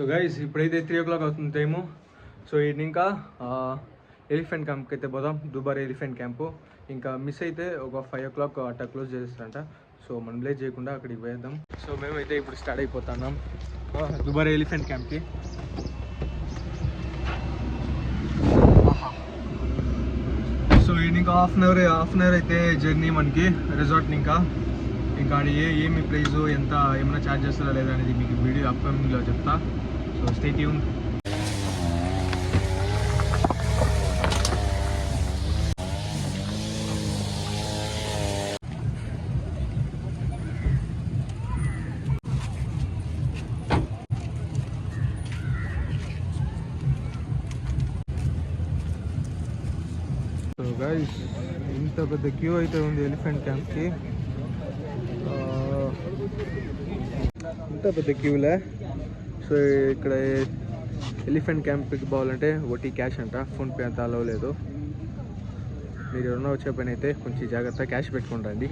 So guys ఇప్పుడైతే three o'clock అవుతుంది time so ఇది ఇంకా ఎలిఫెంట్ క్యాంప్కి అయితే పోదాం. దుబార్ ఎలిఫెంట్ క్యాంపు ఇంకా మిస్ అయితే ఒక ఫైవ్ ఓ క్లాక్ అట్లా క్లోజ్ చేస్తారంట సో మనం లేట్ చేయకుండా అక్కడికి పోయేద్దాం. సో మేమైతే ఇప్పుడు స్టార్ట్ అయిపోతున్నాం. ఆ, దుబార్ ఎలిఫెంట్ క్యాంప్కి సో ఇది ఇంకా half an hour half an hour అయితే జర్నీ మనకి రిజార్ట్ ఇంకా. ఇంకా ఏ ఏమి ప్రైజు ఎంత ఏమైనా ఛార్జ్ చేస్తారా లేదా అనేది మీకు వీడియో అప్కమింగ్లో చెప్తా. So stay tune so guys ఇంత పెద్ద క్యూ అయితే ఉంది ఎలిఫెంట్ క్యాంప్కి ఇంత పెద్ద క్యూలే సో ఇక్కడ ఎలిఫెంట్ క్యాంప్కి పోవాలంటే ఒకటి క్యాష్ అంట. ఫోన్పే అంత అలవ్ లేదు. మీరు ఎవరన్నా వచ్చే పని అయితే కొంచెం జాగ్రత్త క్యాష్ పెట్టుకుని రండి.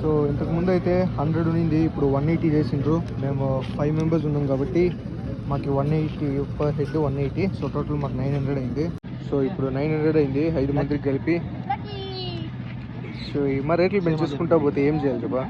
సో ఇంతకుముందు అయితే హండ్రెడ్ ఉన్నింది. ఇప్పుడు వన్ ఎయిటీ చేసిండ్రు. మేము ఫైవ్ మెంబర్స్ ఉన్నాం కాబట్టి మాకు one eighty per head one eighty so total మాకు నైన్ హండ్రెడ్ అయింది. సో ఇప్పుడు నైన్ హండ్రెడ్ అయింది. ఐదు మందికి కలిపి సో రేట్లు పెంచేసుకుంటా పోతే ఏం చేయాలి చెప్పా?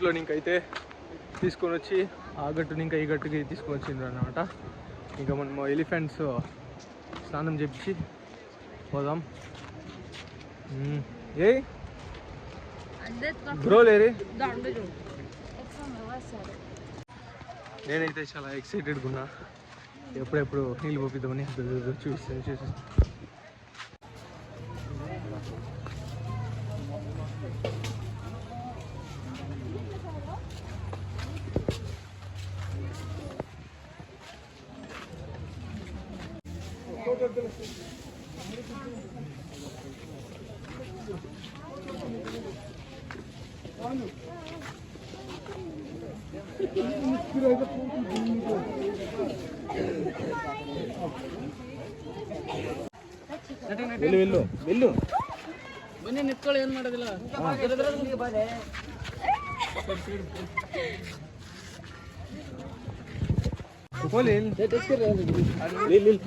బోట్లో ఇంకైతే తీసుకొని వచ్చి ఆ గట్టుని ఇంకా ఈ గట్టుకి తీసుకొని వచ్చిండ్రు అనమాట ఇంకా మనం ఎలిఫెంట్స్ స్నానం చేపించి పోదాం. ఏ బ్రో లేరి? నేనైతే చాలా ఎక్సైటెడ్గా ఉన్నా ఎప్పుడెప్పుడు నీళ్ళు పంపిద్దామని చూస్తాను చూసి వెళ్ళు వెళ్ళు వెళ్ళు ಬನ್ನಿ ನಿಂತ್ಕೊಳ್ಳಿ ಏನ್ ಮಾಡೋದಿಲ್ಲ పోలే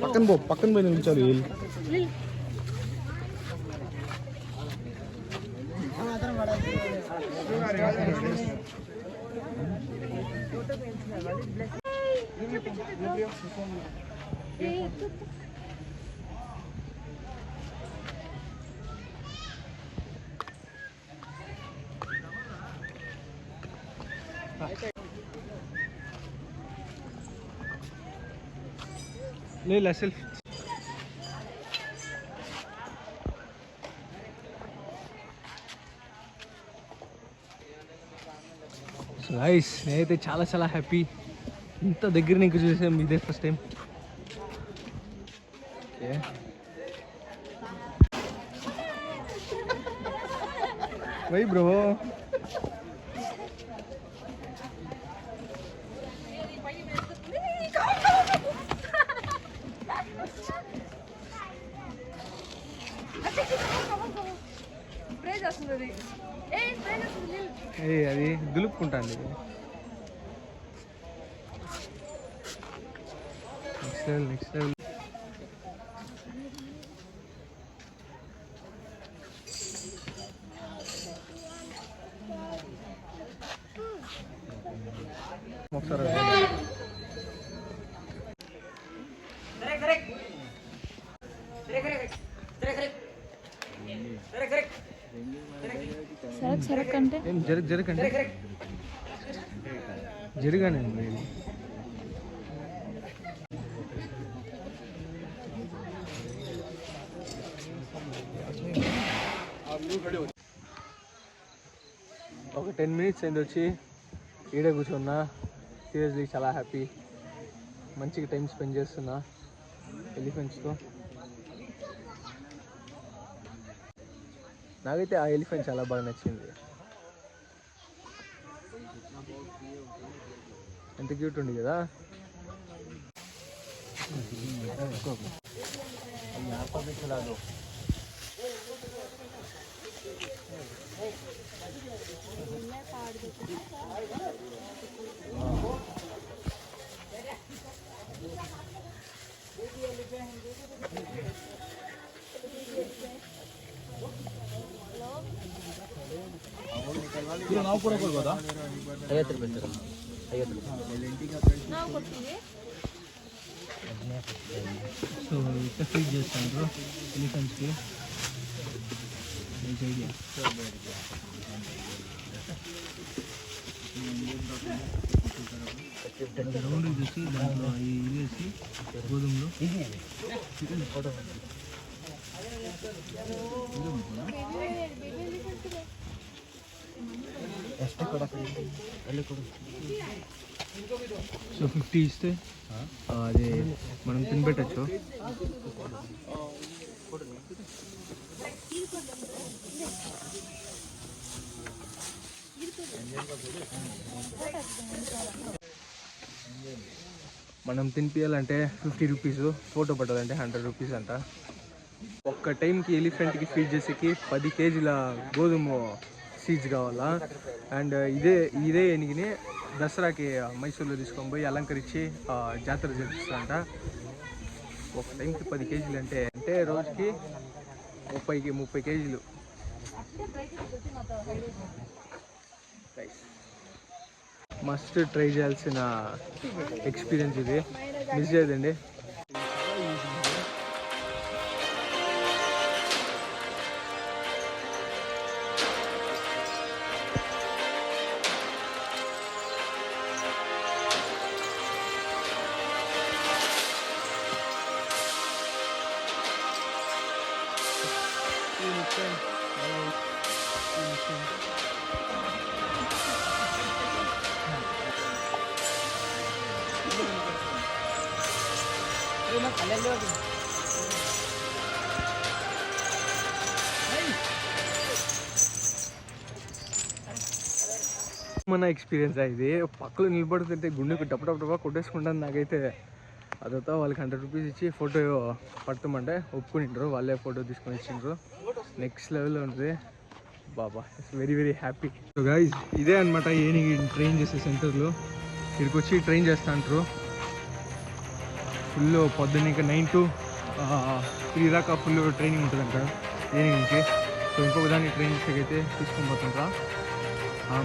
పక్కన పో పక్కన పోయి నిల్చోరు వీళ్ళు లేదు సెల్ఫ్ సో గైస్ నేనైతే చాలా చాలా హ్యాపీ ఇంత దగ్గర నీకు చూసాం ఇదే first time okay why bro ఏ అది దులుపుకుంటాను నెక్స్ట్ లెవెల్ నెక్స్ట్ లెవెల్ ఒకసారి ఏం జరగ జరగండి. జరగానండి. ఒక టెన్ మినిట్స్ అయింది వచ్చి ఈడే కూర్చున్నా. సీరియస్లీ చాలా హ్యాపీ. మంచిగా టైం స్పెండ్ చేస్తున్నా ఎలిఫెంట్స్తో. నాకైతే ఆ ఎలిఫెంట్ చాలా బాగా నచ్చింది. ఎంత క్యూట్ ఉంది కదా సో ఇట్లా ఫీడ్ చేస్తాను ఎలిఫెంట్స్కి ఐడియా రౌండ్ చేసి దాంట్లో ఈ వేసి గోధుమలు. సో ఫిఫ్టీ ఇస్తే ఆ, అది మనం తినిపెట్టచ్చు మనం తినిపించాలంటే ఫిఫ్టీ రూపీస్ ఫోటో పట్టాలంటే హండ్రెడ్ రూపీస్ అంట ఒక్క టైంకి ఎలిఫెంట్కి ఫీడ్ చేసేకి పది కేజీల గోధుమ. సీడ్స్ కావాలా? అండ్ ఇదే ఇదే ఎనిగిని దసరాకి మైసూర్లో తీసుకొని పోయి అలంకరించి జాతర జరిపిస్తారంట. ఒక టైంకి పది కేజీలు అంటే అంటే రోజుకి ముప్పైకి ముప్పై కేజీలు. మస్ట్ ట్రై చేయాల్సిన ఎక్స్పీరియన్స్ ఇది. మిస్ చేయదండి. మన ఎక్స్పీరియన్స్ అయింది పక్కలో నిలబడుతుంటే గుండెకు టపటపటపా కొట్టేసుకుంటాను నాకైతే. అదంతా వాళ్ళకి హండ్రెడ్ రూపీస్ ఇచ్చి ఫోటో పడతామంటే ఒప్పుకునింటారు వాళ్ళే ఫోటో తీసుకొని ఇచ్చిండ్రు. నెక్స్ట్ లెవెల్లో ఉంటుంది బాబా it's very very happy so guys ఇదే అనమాట ఏనికి ట్రైన్ చేసే సెంటర్లో ఇక్కడికి వచ్చి ట్రైన్ చేస్తా అంటారు. ఫుల్ పొద్దున్న ఇంకా నైన్ టు త్రీ దాకా ఫుల్ ట్రైనింగ్ ఉంటుందంట ఏనికి సో ఇంకొక దాన్ని ట్రైన్ చేసేకైతే తీసుకొని పోతుంటా.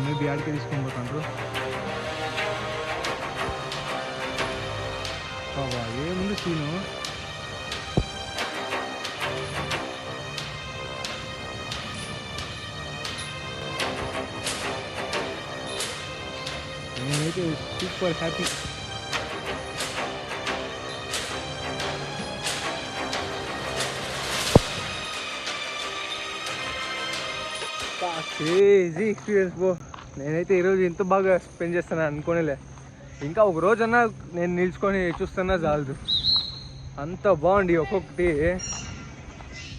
మేబీ ఆడికే తీసుకొని పోతుంటారు బాబా ఏముంది scene? Super happy crazy experience బో నేనైతే ఈరోజు ఇంత బాగా స్పెండ్ చేస్తాను అనుకోనిలే. ఇంకా ఒక రోజన్నా నేను నిల్చుకొని చూస్తున్నా చాలదు. అంత బాగుంది ఒక్కొక్కటి.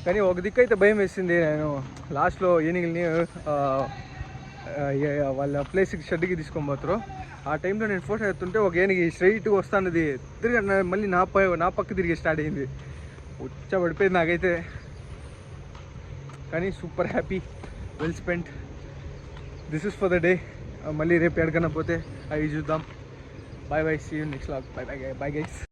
కానీ ఒక దిక్కు అయితే భయం వేసింది నేను. లాస్ట్లో ఏనుగుల్ని వాళ్ళ ప్లేస్కి షెడ్కి తీసుకొని పోతారు ఆ టైంలో నేను ఫోటో ఎత్తుంటే ఒక ఏనుగు స్ట్రైట్గా వస్తానది తిరిగి మళ్ళీ నా పై నా పక్క తిరిగి స్టార్ట్ అయింది. ఉచ్చ పడిపోయింది నాకైతే. కానీ super happy well spend this is for the day మళ్ళీ రేపు ఎక్కడికైనా పోతే అవి చూద్దాం. Bye bye see you next vlog bye bye bye guys